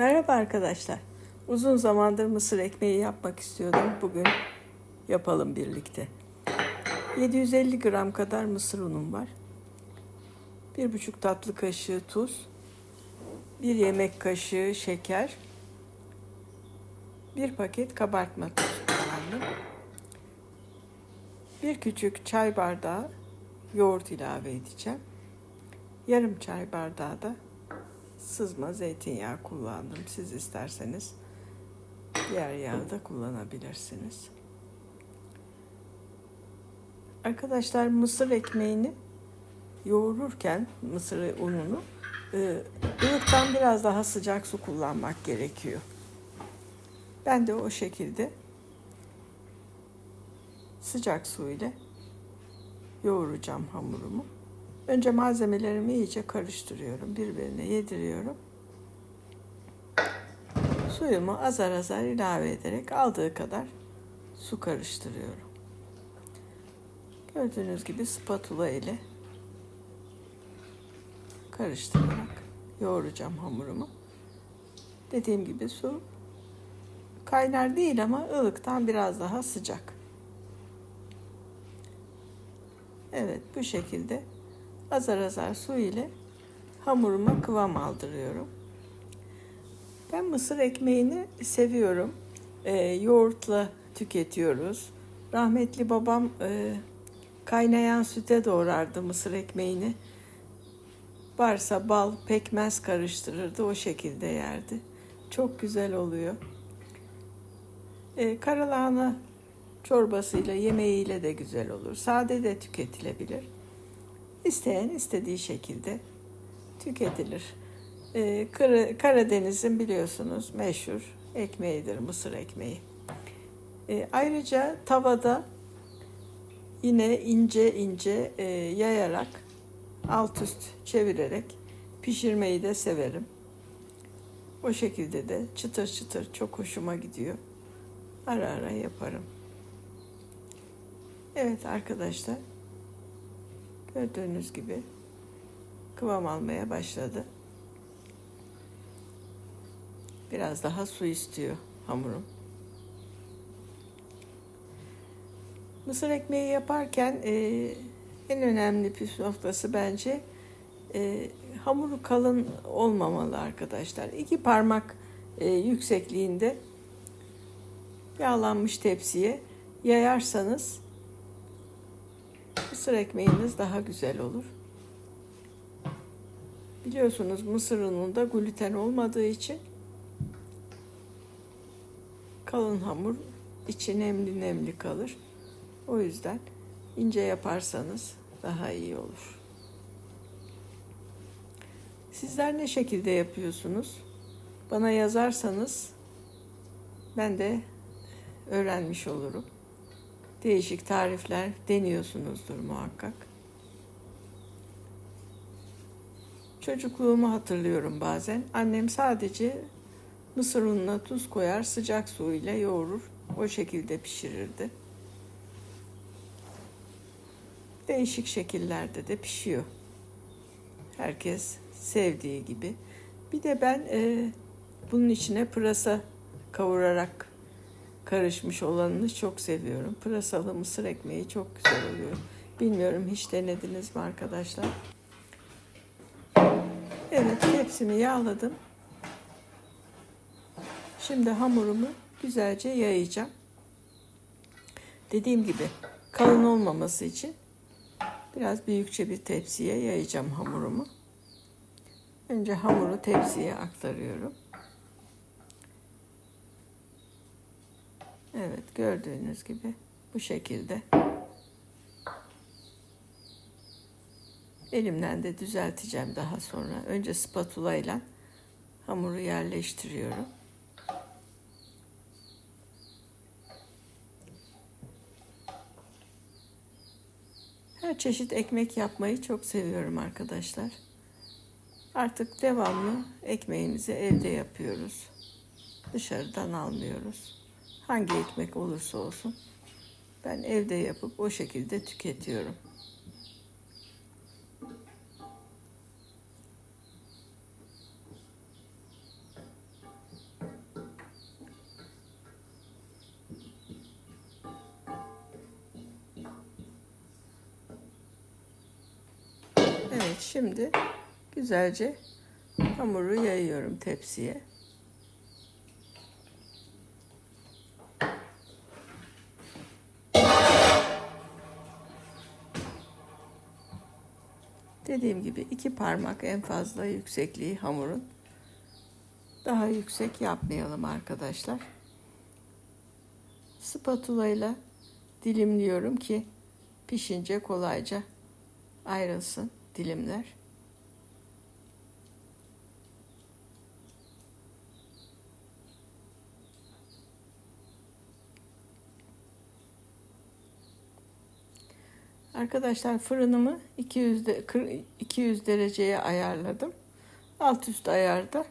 Merhaba arkadaşlar. Uzun zamandır mısır ekmeği yapmak istiyordum. Bugün yapalım birlikte. 750 gram kadar mısır unum var. 1,5 tatlı kaşığı tuz. 1 yemek kaşığı şeker. 1 paket kabartma tozu kullandım. 1 küçük çay bardağı yoğurt ilave edeceğim. Yarım çay bardağı da sızma zeytinyağı kullandım. Siz isterseniz diğer yağı da kullanabilirsiniz. Arkadaşlar mısır ekmeğini yoğururken mısır ununu e, ılıktan biraz daha sıcak su kullanmak gerekiyor. Ben de o şekilde sıcak su ile yoğuracağım hamurumu. Önce malzemelerimi iyice karıştırıyorum. Birbirine yediriyorum. Suyumu azar azar ilave ederek aldığı kadar su karıştırıyorum. Gördüğünüz gibi spatula ile karıştırarak yoğuracağım hamurumu. Dediğim gibi su kaynar değil ama ılıktan biraz daha sıcak. Evet bu şekilde azar azar su ile hamuruma kıvam aldırıyorum. Ben mısır ekmeğini seviyorum. E, yoğurtla tüketiyoruz. Rahmetli babam e, kaynayan süte doğrardı mısır ekmeğini. Varsa bal, pekmez karıştırırdı. O şekilde yerdi. Çok güzel oluyor. E, karalahana çorbasıyla, yemeğiyle de güzel olur. Sade de tüketilebilir. İsteyen istediği şekilde tüketilir. Ee, Karadeniz'in biliyorsunuz meşhur ekmeğidir mısır ekmeği. Ee, ayrıca tavada yine ince ince e, yayarak alt üst çevirerek pişirmeyi de severim. O şekilde de çıtır çıtır çok hoşuma gidiyor. Ara ara yaparım. Evet arkadaşlar Gördüğünüz gibi kıvam almaya başladı. Biraz daha su istiyor hamurum. Mısır ekmeği yaparken e, en önemli püf noktası bence e, hamuru kalın olmamalı arkadaşlar. İki parmak e, yüksekliğinde yağlanmış tepsiye yayarsanız mısır ekmeğiniz daha güzel olur. Biliyorsunuz mısır ununda gluten olmadığı için kalın hamur içi nemli nemli kalır. O yüzden ince yaparsanız daha iyi olur. Sizler ne şekilde yapıyorsunuz? Bana yazarsanız ben de öğrenmiş olurum değişik tarifler deniyorsunuzdur muhakkak. Çocukluğumu hatırlıyorum bazen. Annem sadece mısır ununa tuz koyar, sıcak su ile yoğurur. O şekilde pişirirdi. Değişik şekillerde de pişiyor. Herkes sevdiği gibi. Bir de ben e, bunun içine pırasa kavurarak karışmış olanını çok seviyorum. Pırasalı mısır ekmeği çok güzel oluyor. Bilmiyorum hiç denediniz mi arkadaşlar? Evet hepsini yağladım. Şimdi hamurumu güzelce yayacağım. Dediğim gibi kalın olmaması için biraz büyükçe bir tepsiye yayacağım hamurumu. Önce hamuru tepsiye aktarıyorum. Evet gördüğünüz gibi bu şekilde. Elimden de düzelteceğim daha sonra. Önce spatula ile hamuru yerleştiriyorum. Her çeşit ekmek yapmayı çok seviyorum arkadaşlar. Artık devamlı ekmeğimizi evde yapıyoruz. Dışarıdan almıyoruz. Hangi ekmek olursa olsun ben evde yapıp o şekilde tüketiyorum. Evet şimdi güzelce hamuru yayıyorum tepsiye. Dediğim gibi iki parmak en fazla yüksekliği hamurun. Daha yüksek yapmayalım arkadaşlar. Spatula ile dilimliyorum ki pişince kolayca ayrılsın dilimler. Arkadaşlar fırınımı 200 de, 200 dereceye ayarladım. Alt üst ayarda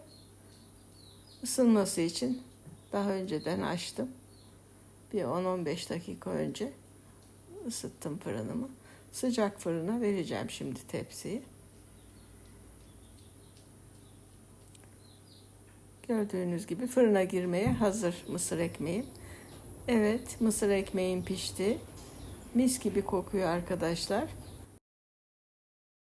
ısınması için daha önceden açtım. Bir 10-15 dakika önce ısıttım fırınımı. Sıcak fırına vereceğim şimdi tepsiyi. Gördüğünüz gibi fırına girmeye hazır mısır ekmeğim. Evet, mısır ekmeğim pişti. Mis gibi kokuyor arkadaşlar.